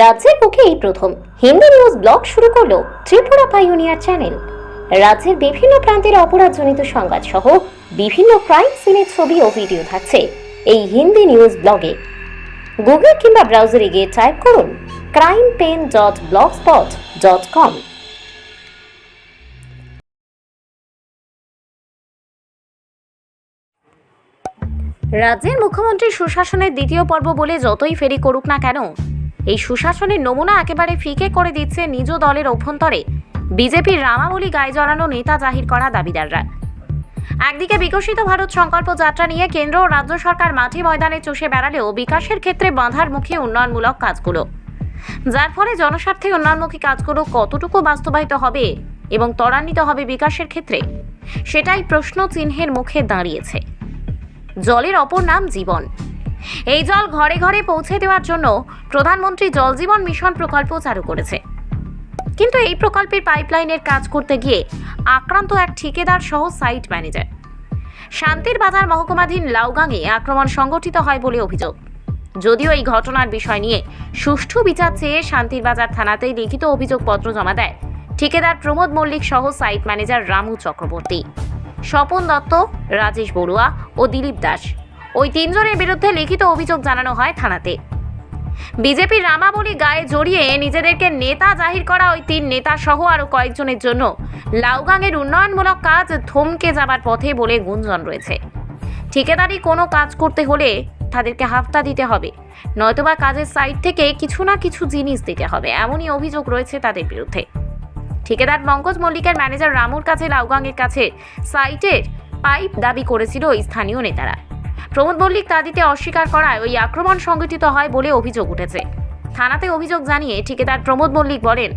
রাজ্যের বুকে এই প্রথম। হিন্দি নিউজ ব্লগ শুরু করল ত্রিপুরা পাইওনিয়ার চ্যানেল। রাজ্যের বিভিন্ন প্রান্তের অপরাধজনিত সংবাদ সহ বিভিন্ন ক্রাইম সিনের ছবি ও ভিডিও থাকছে এই হিন্দি নিউজ ব্লগে। গুগল কিংবা ব্রাউজারে গিয়ে টাইপ করুন crime pen dot blog spot dot com রাজ্যের মুখ্যমন্ত্রী সুশাসনের দ্বিতীয় পর্ব বলে যতই ফেরি করুক না কেন এই সুশাসনের নমুনা একেবারে ফিকে করে দিচ্ছে নিজ দলের অভ্যন্তরে। বিজেপির রামাবলী গায়ে জড়ানো নেতা জাহির করা দাবিদাররা। একদিকে বিকশিত ভারত সংকল্প যাত্রা নিয়ে কেন্দ্র ও রাজ্য সরকার মাঠে ময়দানে চষে বেড়ালেও বিকাশের ক্ষেত্রে বাঁধার মুখে উন্নয়নমূলক কাজগুলো। যার ফলে জনস্বার্থে উন্নয়নমুখী কাজগুলো কতটুকু বাস্তবায়িত হবে এবং ত্বরান্বিত হবে বিকাশের ক্ষেত্রে? সেটাই প্রশ্ন চিহ্নের মুখে দাঁড়িয়েছে। জলের অপর নাম জীবন। এই জল ঘরে ঘরে পৌঁছে দেওয়ার জন্য প্রধানমন্ত্রী জল জীবন মিশন প্রকল্প চালু করেছে। কিন্তু এই প্রকল্পের পাইপলাইনের কাজ করতে গিয়ে আক্রান্ত এক ঠিকাদার সহ সাইট ম্যানেজার। শান্তির বাজার মহকুমাধীন লাউগাঙে আক্রমণ সংগঠিত হয় বলে অভিযোগ। যদিও এই ঘটনার বিষয় নিয়ে সুষ্ঠু বিচার চেয়ে শান্তির বাজার থানাতেই লিখিত অভিযোগপত্র জমা দেয় ঠিকাদার প্রমোদ মল্লিক সহ সাইট ম্যানেজার রামু চক্রবর্তী। স্বপন দত্ত, রাজেশ বড়ুয়া ও দিলীপ দাস। ওই তিনজনের বিরুদ্ধে লিখিত অভিযোগ জানানো হয় থানাতে। বিজেপির রামাবলী গায়ে জড়িয়ে নিজেদেরকে নেতা জাহির করা ওই তিন নেতা সহ আরও কয়েকজনের জন্য লাউগাঙের উন্নয়নমূলক কাজ থমকে যাবার পথে বলে গুঞ্জন রয়েছে। ঠিকাদারি কোনো কাজ করতে হলে তাদেরকে হাফতা দিতে হবে, নয়তোবা কাজের সাইড থেকে কিছু না কিছু জিনিস দিতে হবে, এমনই অভিযোগ রয়েছে তাদের বিরুদ্ধে। ঠিকাদার পঙ্কজ মল্লিকের ম্যানেজার রামুর কাছে লাউগাঙের কাছে সাইটের পাইপ দাবি করেছিল স্থানীয় নেতারা। প্রমোদ মল্লিক তা দিতে অস্বীকার করায় ওই আক্রমণ সংঘটিত হয় বলে অভিযোগ উঠেছে। থানাতে অভিযোগ জানিয়ে ঠিকাদার প্রমোদ মল্লিক বলেন,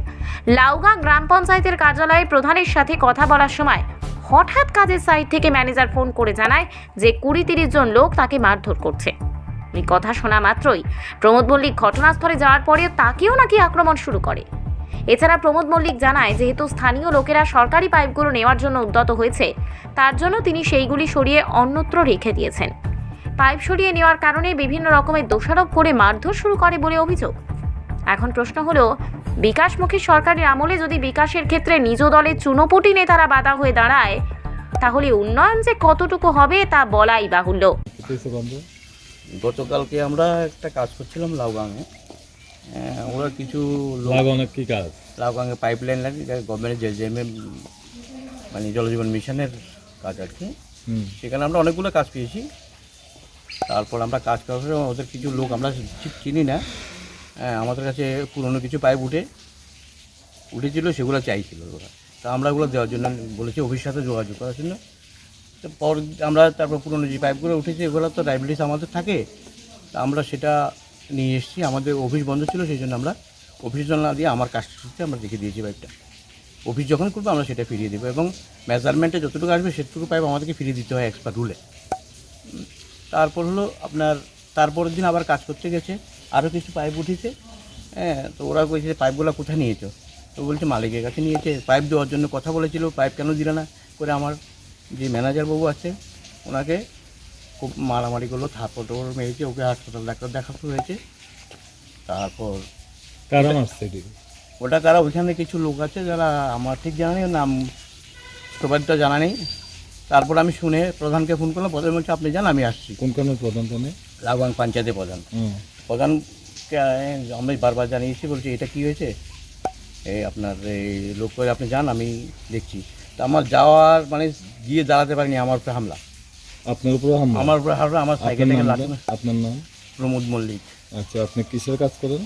লাউগাঁ গ্রাম পঞ্চায়েতের কার্যালয়ে প্রধানের সাথে কথা বলার সময় হঠাৎ কাজের সাইট থেকে ম্যানেজার ফোন করে জানায় যে কুড়ি তিরিশ জন লোক তাকে মারধর করছে। এই কথা শোনা মাত্রই প্রমোদ মল্লিক ঘটনাস্থলে যাওয়ার পরেও তাকেও নাকি আক্রমণ শুরু করে। এছাড়া প্রমোদ মল্লিক জানায়, যেহেতু স্থানীয় লোকেরা সরকারি পাইপগুলো নেওয়ার জন্য উদ্যত হয়েছে, তার জন্য তিনি সেইগুলি সরিয়ে অন্যত্র রেখে দিয়েছেন। পাইপ সরিয়ে নেওয়ার কারণে বিভিন্ন রকমের দোষারোপ করে মারধর শুরু করে বলে অভিযোগ। এখন প্রশ্ন হলো বিকাশমুখী সরকারের আমলে যদি বিকাশের ক্ষেত্রে নিজ দলের চুনোপুটি নেতারা বাধা হয়ে দাঁড়ায় তাহলে উন্নয়ন যে কতটুকু হবে তা বলাই বাহুল্য। গতকালকে আমরা একটা কাজ করছিলাম লাউগাঙে। ওরা কিছু অনেক কি কাজ? লাউগাঙে পাইপ লাইন লাগে গভর্নমেন্টের যে জেমে মানে জলজীবন মিশনের কাজ আর কি। হুম। সেখানে আমরা অনেকগুলো কাজ পেয়েছি। তারপর আমরা কাজ করার ওদের কিছু লোক আমরা চিনি না। হ্যাঁ, আমাদের কাছে পুরনো কিছু পাইপ উঠে উঠেছিল সেগুলো চাইছিল ওরা। তা আমরা ওগুলো দেওয়ার জন্য বলেছি অফিস সাথে যোগাযোগ করার জন্য। তো পর আমরা তারপর পুরনো যে পাইপগুলো উঠেছে এগুলো তো ডায়াবেটিস আমাদের থাকে। তা আমরা সেটা নিয়ে এসেছি আমাদের অফিস বন্ধ ছিল সেই জন্য আমরা অফিস জন্য না দিয়ে আমার কাজটা আমরা দেখে দিয়েছি পাইপটা। অফিস যখন করব আমরা সেটা ফিরিয়ে দেবো এবং মেজারমেন্টে যতটুকু আসবে সেটুকু পাইপ আমাদেরকে ফিরিয়ে দিতে হয় এক্সপার্ট রুলে তারপর হলো আপনার তারপরের দিন আবার কাজ করতে গেছে আরও কিছু পাইপ উঠেছে। হ্যাঁ তো ওরা বলছে যে পাইপগুলো কোথায় নিয়েছো? তো বলছে মালিকের কাছে নিয়েছে পাইপ দেওয়ার জন্য কথা বলেছিল পাইপ কেন দিলে না? করে আমার যে ম্যানেজার বাবু আছে ওনাকে খুব মারামারি করল টাপড় মেরেছে ওকে হাসপাতাল ডাক্তার দেখাতে হয়েছে। তারপর কারণ আসছে ওটা কারা? ওইখানে কিছু লোক আছে যারা আমার ঠিক জানা নেই নাম সবার তো জানা নেই। তারপর আমি শুনে প্রধানকে ফোন করলাম প্রধান বলছে আপনি যান আমি আসছি। কোন কোন প্রধান কোনে লাগান পঞ্চায়েতের প্রধান। প্রধানকে আমি বারবার জানিয়েছি বলছি এটা কি হয়েছে? এই আপনার এই লোক করে আপনি যান আমি দেখছি। তা আমার যাওয়ার মানে গিয়ে দাঁড়াতে পারিনি আমার উপরে হামলা। আপনার উপরে হামলা? আমার উপরে হামলা আমার সাইকেল থেকে আপনার নাম? প্রমোদ মল্লিক। আচ্ছা আপনি কিসের কাজ করেন?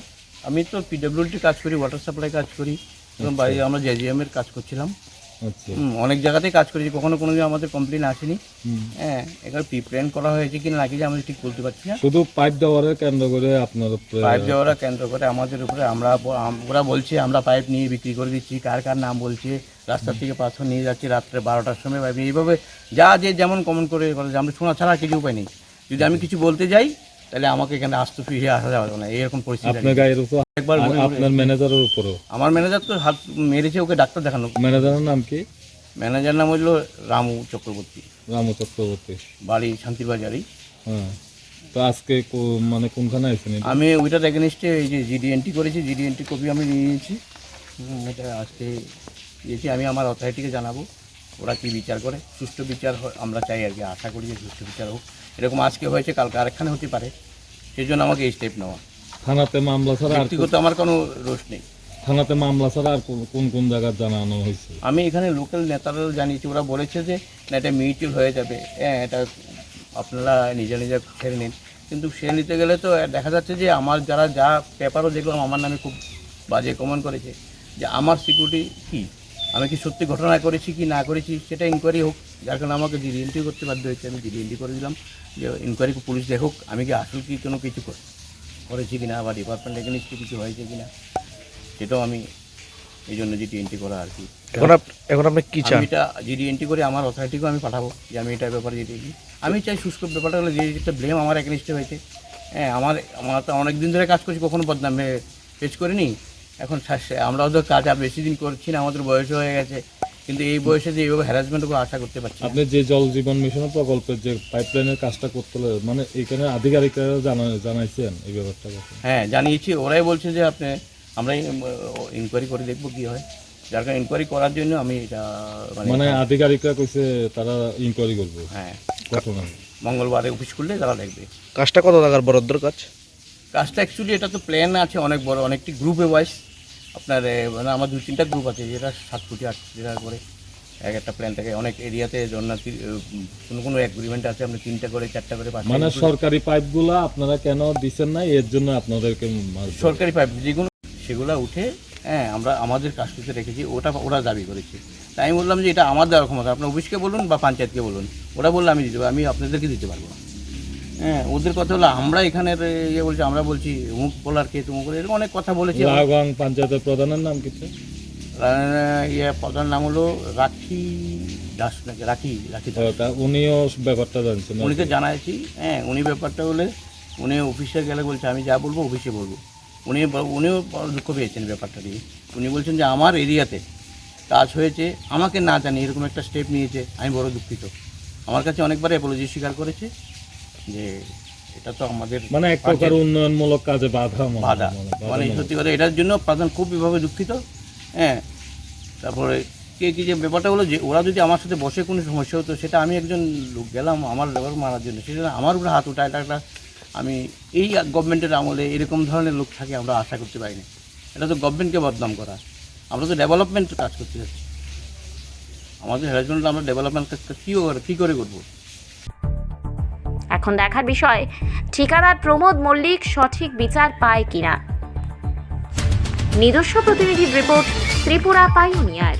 আমি তো পিডব্লিউডির কাজ করি ওয়াটার সাপ্লাই কাজ করি। এবং আচ্ছা। বাইরে আমরা জেজিএম এর কাজ করছিলাম। অনেক জায়গাতেই কাজ করেছি কখনো কোনো দিন আমাদের কমপ্লেন আসেনি। হ্যাঁ এখানে প্রিপ্লেন করা হয়েছে কিনা নাকি যে আমি ঠিক বলতে পারছি না। শুধু পাইপ দেওয়ারের কেন্দ্র করে আপনার পাইপ দেওয়ারা কেন্দ্র করে আমাদের উপরে আমরা ওরা বলছে আমরা পাইপ নিয়ে বিক্রি করে দিচ্ছি কার কার নাম বলছে রাস্তার থেকে পাথর নিয়ে যাচ্ছি রাত্রে বারোটার সময়। পাইপ এইভাবে যা যে যেমন কমন করে করে আমরা শোনা ছাড়া কিছু উপায় নেই। যদি আমি কিছু বলতে যাই তাহলে আমাকে এখানে আসতে ফিরে আসা যাবে না এরকম পরিস্থিতি আপনার গায়ের উপর একবার আপনার ম্যানেজারের উপরও। আমার ম্যানেজার তো হাত মেরেছে ওকে ডাক্তার দেখানো। ম্যানেজারের নাম কি? ম্যানেজার নাম হলো রামু চক্রবর্তী। রামু চক্রবর্তী। বাড়ি শান্তির বাজারেই হ্যাঁ। তো আজকে মানে কোনখানে আছেন এটা? আমি ওইটার এগেনস্টে এই যে জিডিএনটি করেছি জিডিএনটি কপি আমি নিয়ে নিয়েছি। এটা আজকে দিয়েছি আমি আমার অথরিটিকে জানাব। ওরা কি বিচার করে? সুষ্ঠু বিচার আমরা চাই আর কি আশা করি যে সুষ্ঠু বিচার হোক। এরকম আজকে হয়েছে কালকে আরেকখানে হতে পারে। সেই জন্য আমাকে এই স্টেপ নেওয়া। থানাতে মামলা ছাড়া ব্যক্তিগত আমার কোনো রোষ নেই। থানাতে মামলা ছাড়া আর কোন- কোন জায়গায় জানানো হয়েছে? আমি এখানে লোকাল নেতারাও জানিয়েছি ওরা বলেছে যে না এটা মিউচুয়াল হয়ে যাবে। হ্যাঁ এটা আপনারা নিজে নিজে ছেড়ে নিন। কিন্তু সে নিতে গেলে তো দেখা যাচ্ছে যে আমার যারা যা পেপারও দেখলাম আমার নামে খুব বাজে কমেন্ট করেছে। যে আমার সিকিউরিটি কি? আমি কি সত্যি ঘটনা করেছি কি না করেছি সেটা ইনকোয়ারি হোক যার কারণে আমাকে জিডিএনটি করতে বাধ্য হয়েছে। আমি জিডিএনটি করে দিলাম। যে ইনকোয়ারি পুলিশ দেখুক আমি কি আসল কি কোনো কিছু কর- করেছি কিনা বা ডিপার্টমেন্ট এগেনিস্টে কিছু হয়েছে কি না সেটাও আমি এই জন্য জিডিএনটি করা আর কি। এখন আপ- এখন আপনি কি চান? এটা জিডি এন্ট্রি করে আমার অথরিটিকেও আমি পাঠাবো যে আমি এটার ব্যাপারে জিডি আমি চাই শুষ্ক ব্যাপারটা হলো যে একটা ব্লেম আমার একনিষ্ঠে হয়েছে। হ্যাঁ আমার আমার তো অনেক দিন ধরে কাজ করছি কখনো বদনাম পেশ করিনি। এখন আমরাও তো কাজ আর বেশি দিন করছি না আমাদের বয়স হয়ে গেছে। কিন্তু এই বয়সে যে এইভাবে হ্যারাসমেন্ট করে আশা করতে পারছি আপনি যে জল জীবন মিশন প্রকল্পের যে পাইপলাইনের কাজটা করতে হলে মানে এখানে আধিকারিকরা জানা জানাইছেন এই ব্যাপারটা হ্যাঁ জানিয়েছি। ওরাই বলছে যে আপনি আমরা ইনকোয়ারি করে দেখব কি হয়। যার কারণে ইনকোয়ারি করার জন্য আমি এটা মানে মানে আধিকারিকরা কইছে তারা ইনকোয়ারি করবে। হ্যাঁ। ঘটনা মঙ্গলবারে অফিস খুললে তারা দেখবে। কাজটা কত টাকার বরাদ্দর কাজ কাজটা অ্যাকচুয়ালি এটা তো প্ল্যান আছে অনেক বড় অনেকটি গ্রুপে ওয়াইজ আপনার মানে আমার দু তিনটা গ্রুপ আছে যেটা সাত কোটি আট কোটি টাকা করে। এক একটা প্ল্যান থাকে অনেক এরিয়াতে জন্য কোনো কোনো এগ্রিমেন্ট আছে আপনি তিনটা করে চারটা করে মানে সরকারি পাইপগুলা আপনারা কেন দিচ্ছেন না? এর জন্য আপনাদেরকে সরকারি পাইপ যেগুলো সেগুলো উঠে হ্যাঁ আমরা আমাদের কাজ করতে রেখেছি ওটা ওরা দাবি করেছে। তাই আমি বললাম যে এটা আমার দেওয়ার ক্ষমতা আপনার অফিসকে বলুন বা পঞ্চায়েতকে বলুন ওরা বললে আমি দিতে পারব আমি আপনাদেরকে দিতে পারব না। হ্যাঁ ওদের কথা হলো আমরা এখানের ইয়ে বলছি আমরা বলছি অমুক বলার কে তুমুক এরকম অনেক কথা বলেছি। লাগাং পঞ্চায়েতের প্রধানের নাম কিছু ইয়ে প্রধান নাম হলো রাখি দাস নাকি রাখি রাখি উনিও ব্যাপারটা জানছেন উনিকে জানাইছি হ্যাঁ উনি ব্যাপারটা হলে উনি অফিসে গেলে বলছে আমি যা বলব অফিসে বলব। উনি উনিও দুঃখ পেয়েছেন ব্যাপারটা দিয়ে উনি বলছেন যে আমার এরিয়াতে কাজ হয়েছে আমাকে না জানি এরকম একটা স্টেপ নিয়েছে আমি বড় দুঃখিত। আমার কাছে অনেকবার অ্যাপোলজি স্বীকার করেছে। যে এটা তো আমাদের মানে এক প্রকার উন্নয়নমূলক কাজে বাধা বাধা। মানে সত্যি কথা এটার জন্য প্রধান খুব বিভাবে দুঃখিত হ্যাঁ। তারপরে কে কি যে ব্যাপারটা হলো যে ওরা যদি আমার সাথে বসে কোনো সমস্যা হতো সেটা আমি একজন লোক গেলাম আমার লেবার মারার জন্য সেটা আমার উপরে হাত ওঠা এটা একটা আমি এই গভর্নমেন্টের আমলে এরকম ধরনের লোক থাকে আমরা আশা করতে পারিনি। এটা তো গভর্নমেন্টকে বদনাম করা। আমরা তো ডেভেলপমেন্ট কাজ করতে যাচ্ছি। আমাদের হ্যারাসমেন্ট আমরা ডেভেলপমেন্ট কাজ কী করে কী করে করব? এখন দেখার বিষয়, ঠিকাদার প্রমোদ মল্লিক সঠিক বিচার পায় কিনা? নিজস্ব প্রতিনিধির রিপোর্ট ত্রিপুরা পাইওনিয়ার